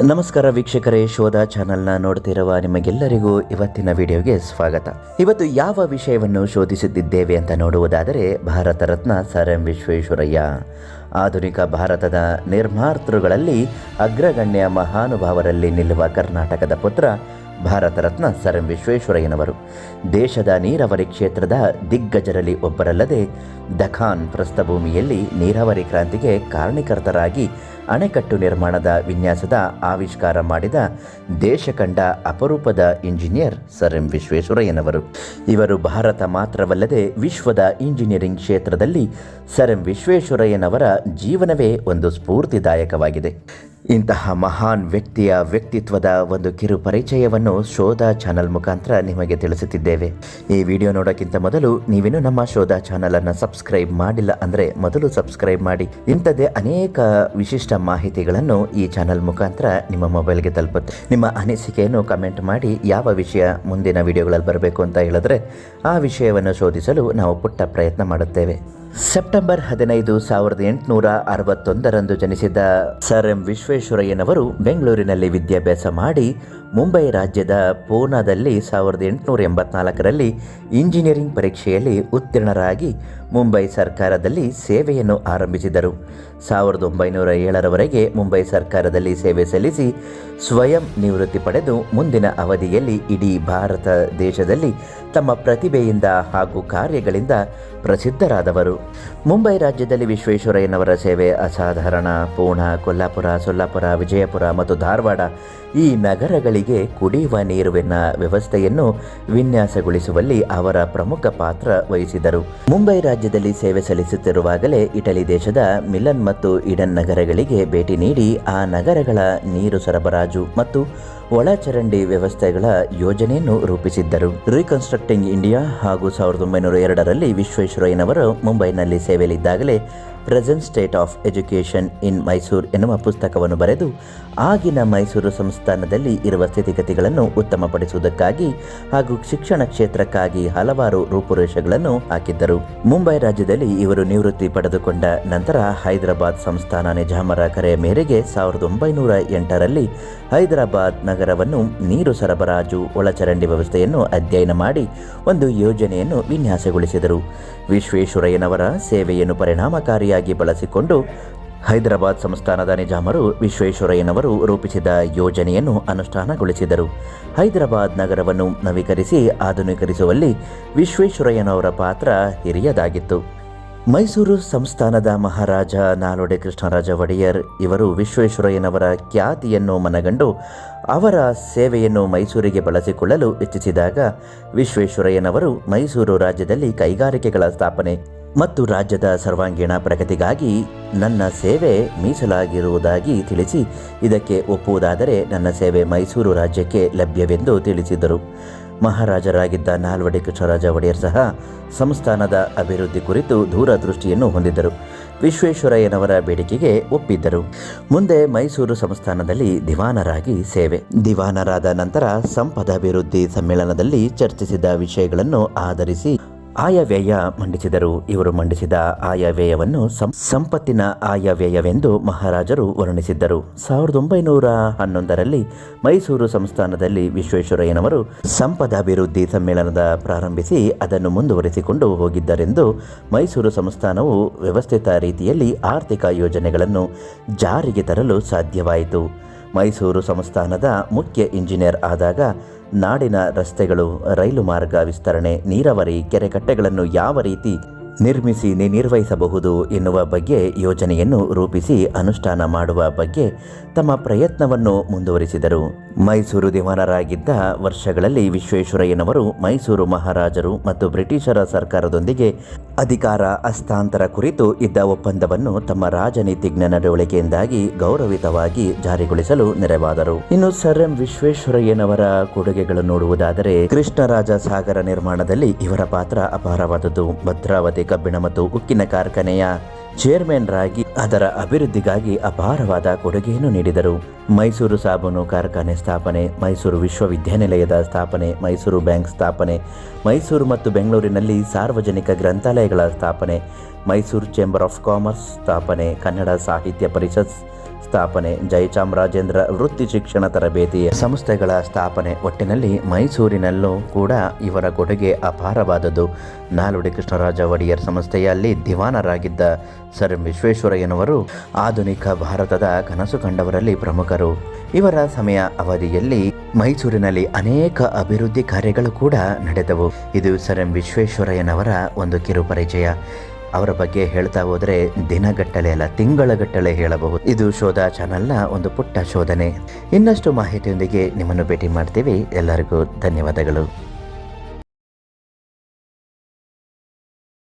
ನಮಸ್ಕಾರ ವೀಕ್ಷಕರೇ, ಶೋಧ ಚಾನೆಲ್ನ ನೋಡ್ತಿರುವ ನಿಮಗೆಲ್ಲರಿಗೂ ಇವತ್ತಿನ ವಿಡಿಯೋಗೆ ಸ್ವಾಗತ. ಇವತ್ತು ಯಾವ ವಿಷಯವನ್ನು ಶೋಧಿಸುತ್ತಿದ್ದೇವೆ ಅಂತ ನೋಡುವುದಾದರೆ, ಭಾರತ ರತ್ನ ಸರ್ ಎಂ ವಿಶ್ವೇಶ್ವರಯ್ಯ. ಆಧುನಿಕ ಭಾರತದ ನಿರ್ಮಾತೃಗಳಲ್ಲಿ ಅಗ್ರಗಣ್ಯ ಮಹಾನುಭಾವರಲ್ಲಿ ನಿಲ್ಲುವ ಕರ್ನಾಟಕದ ಪುತ್ರ ಭಾರತ ರತ್ನ ಸರ್ ಎಂ ವಿಶ್ವೇಶ್ವರಯ್ಯನವರು. ದೇಶದ ನೀರಾವರಿ ಕ್ಷೇತ್ರದ ದಿಗ್ಗಜರಲ್ಲಿ ಒಬ್ಬರಲ್ಲದೆ, ದಖಾನ್ ಪ್ರಸ್ಥಭೂಮಿಯಲ್ಲಿ ನೀರಾವರಿ ಕ್ರಾಂತಿಗೆ ಕಾರಣೀಕರ್ತರಾಗಿ ಅಣೆಕಟ್ಟು ನಿರ್ಮಾಣದ ವಿನ್ಯಾಸದ ಆವಿಷ್ಕಾರ ಮಾಡಿದ ದೇಶ ಕಂಡ ಅಪರೂಪದ ಇಂಜಿನಿಯರ್ ಸರ್ ಎಂ ವಿಶ್ವೇಶ್ವರಯ್ಯನವರು. ಇವರು ಭಾರತ ಮಾತ್ರವಲ್ಲದೆ ವಿಶ್ವದ ಇಂಜಿನಿಯರಿಂಗ್ ಕ್ಷೇತ್ರದಲ್ಲಿ ಸರ್ ಎಂ ವಿಶ್ವೇಶ್ವರಯ್ಯನವರ ಜೀವನವೇ ಒಂದು ಸ್ಫೂರ್ತಿದಾಯಕವಾಗಿದೆ. ಇಂತಹ ಮಹಾನ್ ವ್ಯಕ್ತಿಯ ವ್ಯಕ್ತಿತ್ವದ ಒಂದು ಕಿರು ಪರಿಚಯವನ್ನು ಶೋಧ ಚಾನಲ್ ಮುಖಾಂತರ ನಿಮಗೆ ತಿಳಿಸುತ್ತಿದ್ದೇವೆ. ಈ ವಿಡಿಯೋ ನೋಡೋಕ್ಕಿಂತ ಮೊದಲು ನೀವೇನು ನಮ್ಮ ಶೋಧ ಚಾನಲನ್ನು ಸಬ್ಸ್ಕ್ರೈಬ್ ಮಾಡಿಲ್ಲ ಅಂದರೆ ಮೊದಲು ಸಬ್ಸ್ಕ್ರೈಬ್ ಮಾಡಿ. ಇಂಥದ್ದೇ ಅನೇಕ ವಿಶಿಷ್ಟ ಮಾಹಿತಿಗಳನ್ನು ಈ ಚಾನಲ್ ಮುಖಾಂತರ ನಿಮ್ಮ ಮೊಬೈಲ್ಗೆ ತಲುಪುತ್ತೆ. ನಿಮ್ಮ ಅನಿಸಿಕೆಯನ್ನು ಕಮೆಂಟ್ ಮಾಡಿ ಯಾವ ವಿಷಯ ಮುಂದಿನ ವಿಡಿಯೋಗಳಲ್ಲಿ ಬರಬೇಕು ಅಂತ ಹೇಳಿದ್ರೆ ಆ ವಿಷಯವನ್ನು ಶೋಧಿಸಲು ನಾವು ಪುಟ್ಟ ಪ್ರಯತ್ನ ಮಾಡುತ್ತೇವೆ. ಸೆಪ್ಟೆಂಬರ್ ಹದಿನೈದು ಸಾವಿರದ ಎಂಟುನೂರ ಅರವತ್ತೊಂದರಂದು ಜನಿಸಿದ ಸರ್ ಎಂ ವಿಶ್ವೇಶ್ವರಯ್ಯನವರು ಬೆಂಗಳೂರಿನಲ್ಲಿ ವಿದ್ಯಾಭ್ಯಾಸ ಮಾಡಿ ಮುಂಬೈ ರಾಜ್ಯದ ಪೂನಾದಲ್ಲಿ ಸಾವಿರದ ಎಂಟುನೂರ ಎಂಬತ್ನಾಲ್ಕರಲ್ಲಿ ಇಂಜಿನಿಯರಿಂಗ್ ಪರೀಕ್ಷೆಯಲ್ಲಿ ಉತ್ತೀರ್ಣರಾಗಿ ಮುಂಬೈ ಸರ್ಕಾರದಲ್ಲಿ ಸೇವೆಯನ್ನು ಆರಂಭಿಸಿದರು. ಸಾವಿರದ ಒಂಬೈನೂರ ಏಳರವರೆಗೆ ಮುಂಬೈ ಸರ್ಕಾರದಲ್ಲಿ ಸೇವೆ ಸಲ್ಲಿಸಿ ಸ್ವಯಂ ನಿವೃತ್ತಿ ಪಡೆದು ಮುಂದಿನ ಅವಧಿಯಲ್ಲಿ ಇಡೀ ಭಾರತ ದೇಶದಲ್ಲಿ ತಮ್ಮ ಪ್ರತಿಭೆಯಿಂದ ಹಾಗೂ ಕಾರ್ಯಗಳಿಂದ ಪ್ರಸಿದ್ಧರಾದವರು. ಮುಂಬೈ ರಾಜ್ಯದಲ್ಲಿ ವಿಶ್ವೇಶ್ವರಯ್ಯನವರ ಸೇವೆ ಅಸಾಧಾರಣ. ಪೂಣ, ಕೊಲ್ಲಾಪುರ, ಸೊಲ್ಲಾಪುರ, ವಿಜಯಪುರ ಮತ್ತು ಧಾರವಾಡ ಈ ನಗರಗಳಿಗೆ ಕುಡಿಯುವ ನೀರುವಿನ ವ್ಯವಸ್ಥೆಯನ್ನು ವಿನ್ಯಾಸಗೊಳಿಸುವಲ್ಲಿ ಅವರ ಪ್ರಮುಖ ಪಾತ್ರ ವಹಿಸಿದರು. ಮುಂಬೈ ರಾಜ್ಯದಲ್ಲಿ ಸೇವೆ ಸಲ್ಲಿಸುತ್ತಿರುವಾಗಲೇ ಇಟಲಿ ದೇಶದ ಮಿಲನ್ ಮತ್ತು ಇಡನ್ ನಗರಗಳಿಗೆ ಭೇಟಿ ನೀಡಿ ಆ ನಗರಗಳ ನೀರು ಸರಬರಾಜು ಮತ್ತು ಒಳಚರಂಡಿ ವ್ಯವಸ್ಥೆಗಳ ಯೋಜನೆಯನ್ನು ರೂಪಿಸಿದ್ದರು. ರೀಕನ್ಸ್ಟ್ರಕ್ಟಿಂಗ್ ಇಂಡಿಯಾ ಹಾಗೂ ಸಾವಿರದ ಒಂಬೈನೂರ ಎರಡರಲ್ಲಿ ವಿಶ್ವೇಶ್ವರಯ್ಯನವರು ಮುಂಬೈನಲ್ಲಿ ಸೇವೆಯಲ್ಲಿದ್ದಾಗಲೇ present state of education in Mysuru ಎನ್ನುವ ಪುಸ್ತಕವನ್ನು ಬರೆದು ಆಗಿನ ಮೈಸೂರು ಸಂಸ್ಥಾನದಲ್ಲಿ ಇರುವ ಸ್ಥಿತಿಗತಿಗಳನ್ನು ಉತ್ತಮಪಡಿಸುವುದಕ್ಕಾಗಿ ಹಾಗೂ ಶಿಕ್ಷಣ ಕ್ಷೇತ್ರಕ್ಕಾಗಿ ಹಲವಾರು ರೂಪುರೇಷೆಗಳನ್ನು ಹಾಕಿದ್ದರು. ಮುಂಬೈ ರಾಜ್ಯದಲ್ಲಿ ಇವರು ನಿವೃತ್ತಿ ಪಡೆದುಕೊಂಡ ನಂತರ ಹೈದರಾಬಾದ್ ಸಂಸ್ಥಾನ ನಿಜಾಮರ ಕರೆಯ ಮೇರೆಗೆ ಸಾವಿರದ ಒಂಬೈನೂರ ಎಂಟರಲ್ಲಿ ಹೈದರಾಬಾದ್ ನಗರವನ್ನು ನೀರು ಸರಬರಾಜು, ಒಳಚರಂಡಿ ವ್ಯವಸ್ಥೆಯನ್ನು ಅಧ್ಯಯನ ಮಾಡಿ ಒಂದು ಯೋಜನೆಯನ್ನು ವಿನ್ಯಾಸಗೊಳಿಸಿದರು. ವಿಶ್ವೇಶ್ವರಯ್ಯನವರ ಸೇವೆಯನ್ನು ಪರಿಣಾಮಕಾರಿಯಾಗಿ ಬಳಸಿಕೊಂಡು ಹೈದರಾಬಾದ್ ಸಂಸ್ಥಾನದ ನಿಜಾಮರು ವಿಶ್ವೇಶ್ವರಯ್ಯನವರು ರೂಪಿಸಿದ ಯೋಜನೆಯನ್ನು ಅನುಷ್ಠಾನಗೊಳಿಸಿದರು. ಹೈದರಾಬಾದ್ ನಗರವನ್ನು ನವೀಕರಿಸಿ ಆಧುನೀಕರಿಸುವಲ್ಲಿ ವಿಶ್ವೇಶ್ವರಯ್ಯನವರ ಪಾತ್ರ ಹಿರಿಯದಾಗಿತ್ತು. ಮೈಸೂರು ಸಂಸ್ಥಾನದ ಮಹಾರಾಜ ನಾಲೋಡೆ ಕೃಷ್ಣರಾಜ ಒಡೆಯರ್ ಇವರು ವಿಶ್ವೇಶ್ವರಯ್ಯನವರ ಖ್ಯಾತಿಯನ್ನು ಮನಗಂಡು ಅವರ ಸೇವೆಯನ್ನು ಮೈಸೂರಿಗೆ ಬಳಸಿಕೊಳ್ಳಲು ಇಚ್ಛಿಸಿದಾಗ ವಿಶ್ವೇಶ್ವರಯ್ಯನವರು ಮೈಸೂರು ರಾಜ್ಯದಲ್ಲಿ ಕೈಗಾರಿಕೆಗಳ ಸ್ಥಾಪನೆ ಮತ್ತು ರಾಜ್ಯದ ಸರ್ವಾಂಗೀಣ ಪ್ರಗತಿಗಾಗಿ ನನ್ನ ಸೇವೆ ಮೀಸಲಾಗಿರುವುದಾಗಿ ತಿಳಿಸಿ, ಇದಕ್ಕೆ ಒಪ್ಪುವುದಾದರೆ ನನ್ನ ಸೇವೆ ಮೈಸೂರು ರಾಜ್ಯಕ್ಕೆ ಲಭ್ಯವೆಂದು ತಿಳಿಸಿದರು. ಮಹಾರಾಜರಾಗಿದ್ದ ನಾಲ್ವಡಿ ಕೃಷ್ಣರಾಜ ಒಡೆಯರ್ ಸಹ ಸಂಸ್ಥಾನದ ಅಭಿವೃದ್ಧಿ ಕುರಿತು ದೂರದೃಷ್ಟಿಯನ್ನು ಹೊಂದಿದ್ದರು. ವಿಶ್ವೇಶ್ವರಯ್ಯನವರ ಬೇಡಿಕೆಗೆ ಒಪ್ಪಿದ್ದರು. ಮುಂದೆ ಮೈಸೂರು ಸಂಸ್ಥಾನದಲ್ಲಿ ದಿವಾನರಾಗಿ ಸೇವೆ. ದಿವಾನರಾದ ನಂತರ ಸಂಪದ ಅಭಿವೃದ್ಧಿ ಸಮ್ಮೇಳನದಲ್ಲಿ ಚರ್ಚಿಸಿದ ವಿಷಯಗಳನ್ನು ಆಧರಿಸಿ ಆಯವ್ಯಯ ಮಂಡಿಸಿದರು. ಇವರು ಮಂಡಿಸಿದ ಆಯವ್ಯಯವನ್ನು ಸಂಪತ್ತಿನ ಆಯವ್ಯಯವೆಂದು ಮಹಾರಾಜರು ವರ್ಣಿಸಿದ್ದರು. ಸಾವಿರದ ಒಂಬೈನೂರ ಹನ್ನೊಂದರಲ್ಲಿ ಮೈಸೂರು ಸಂಸ್ಥಾನದಲ್ಲಿ ವಿಶ್ವೇಶ್ವರಯ್ಯನವರು ಸಂಪದಾಭಿವೃದ್ಧಿ ಸಮ್ಮೇಳನದ ಪ್ರಾರಂಭಿಸಿ ಅದನ್ನು ಮುಂದುವರಿಸಿಕೊಂಡು ಹೋಗಿದ್ದರೆಂದು ಮೈಸೂರು ಸಂಸ್ಥಾನವು ವ್ಯವಸ್ಥಿತ ರೀತಿಯಲ್ಲಿ ಆರ್ಥಿಕ ಯೋಜನೆಗಳನ್ನು ಜಾರಿಗೆ ತರಲು ಸಾಧ್ಯವಾಯಿತು. ಮೈಸೂರು ಸಂಸ್ಥಾನದ ಮುಖ್ಯ ಇಂಜಿನಿಯರ್ ಆದಾಗ ನಾಡಿನ ರಸ್ತೆಗಳು, ರೈಲು ಮಾರ್ಗ ವಿಸ್ತರಣೆ, ನೀರಾವರಿ ಕೆರೆಕಟ್ಟೆಗಳನ್ನು ಯಾವ ರೀತಿ ನಿರ್ಮಿಸಿ ನಿರ್ವಹಿಸಬಹುದು ಎನ್ನುವ ಬಗ್ಗೆ ಯೋಜನೆಯನ್ನು ರೂಪಿಸಿ ಅನುಷ್ಠಾನ ಮಾಡುವ ಬಗ್ಗೆ ತಮ್ಮ ಪ್ರಯತ್ನವನ್ನು ಮುಂದುವರಿಸಿದರು. ಮೈಸೂರು ದಿವಾನರಾಗಿದ್ದ ವರ್ಷಗಳಲ್ಲಿ ವಿಶ್ವೇಶ್ವರಯ್ಯನವರು ಮೈಸೂರು ಮಹಾರಾಜರು ಮತ್ತು ಬ್ರಿಟಿಷರ ಸರ್ಕಾರದೊಂದಿಗೆ ಅಧಿಕಾರ, ಹಸ್ತಾಂತರ ಕುರಿತು ಇದ್ದ ಒಪ್ಪಂದವನ್ನು ತಮ್ಮ ರಾಜನೀತಿಜ್ಞ ನಡವಳಿಕೆಯಿಂದಾಗಿ ಗೌರವಿತವಾಗಿ ಜಾರಿಗೊಳಿಸಲು ನೆರವಾದರು. ಇನ್ನು ಸರ್ ಎಂ ವಿಶ್ವೇಶ್ವರಯ್ಯನವರ ಕೊಡುಗೆಗಳು ನೋಡುವುದಾದರೆ, ಕೃಷ್ಣರಾಜ ಸಾಗರ ನಿರ್ಮಾಣದಲ್ಲಿ ಇವರ ಪಾತ್ರ ಅಪಾರವಾದದ್ದು. ಭದ್ರಾವತಿ ಕಬ್ಬಿಣ ಮತ್ತು ಉಕ್ಕಿನ ಕಾರ್ಖಾನೆಯ ಚೇರ್ಮನ್ ರಾಗಿ ಅದರ ಅಭಿವೃದ್ಧಿಗಾಗಿ ಅಪಾರವಾದ ಕೊಡುಗೆಯನ್ನು ನೀಡಿದರು. ಮೈಸೂರು ಸಾಬೂನು ಕಾರ್ಖಾನೆ ಸ್ಥಾಪನೆ, ಮೈಸೂರು ವಿಶ್ವವಿದ್ಯಾನಿಲಯದ ಸ್ಥಾಪನೆ, ಮೈಸೂರು ಬ್ಯಾಂಕ್ ಸ್ಥಾಪನೆ, ಮೈಸೂರು ಮತ್ತು ಬೆಂಗಳೂರಿನಲ್ಲಿ ಸಾರ್ವಜನಿಕ ಗ್ರಂಥಾಲಯಗಳ ಸ್ಥಾಪನೆ, ಮೈಸೂರು ಚೇಂಬರ್ ಆಫ್ ಕಾಮರ್ಸ್ ಸ್ಥಾಪನೆ, ಕನ್ನಡ ಸಾಹಿತ್ಯ ಪರಿಷತ್ ಸ್ಥಾಪನೆ ಜಯಚಾಮರಾಜೇಂದ್ರ ವೃತ್ತಿ ಶಿಕ್ಷಣ ತರಬೇತಿ ಸಂಸ್ಥೆಗಳ ಸ್ಥಾಪನೆ ಒಟ್ಟಿನಲ್ಲಿ ಮೈಸೂರಿನಲ್ಲೂ ಕೂಡ ಇವರ ಕೊಡುಗೆ ಅಪಾರವಾದದ್ದು. ನಾಲ್ವಡಿ ಕೃಷ್ಣರಾಜ ಒಡೆಯರ್ ಸಂಸ್ಥೆಯಲ್ಲಿ ದಿವಾನರಾಗಿದ್ದ ಸರ್ ವಿಶ್ವೇಶ್ವರಯ್ಯನವರು ಆಧುನಿಕ ಭಾರತದ ಕನಸು ಕಂಡವರಲ್ಲಿ ಪ್ರಮುಖರು. ಇವರ ಸಮಯ ಅವಧಿಯಲ್ಲಿ ಮೈಸೂರಿನಲ್ಲಿ ಅನೇಕ ಅಭಿವೃದ್ಧಿ ಕಾರ್ಯಗಳು ಕೂಡ ನಡೆದವು. ಇದು ಸರ್ ಎಂ ವಿಶ್ವೇಶ್ವರಯ್ಯನವರ ಒಂದು ಕಿರು ಪರಿಚಯ ಅವರ ಬಗ್ಗೆ ಹೇಳ್ತಾ ಹೋದರೆ ದಿನಗಟ್ಟಲೆ ಅಲ್ಲ, ತಿಂಗಳಗಟ್ಟಲೆ ಹೇಳಬಹುದು. ಇದು ಶೋಧ ಚಾನಲ್ನ ಒಂದು ಪುಟ್ಟ ಶೋಧನೆ. ಇನ್ನಷ್ಟು ಮಾಹಿತಿಯೊಂದಿಗೆ ನಿಮ್ಮನ್ನು ಭೇಟಿ ಮಾಡ್ತೀವಿ. ಎಲ್ಲರಿಗೂ ಧನ್ಯವಾದಗಳು.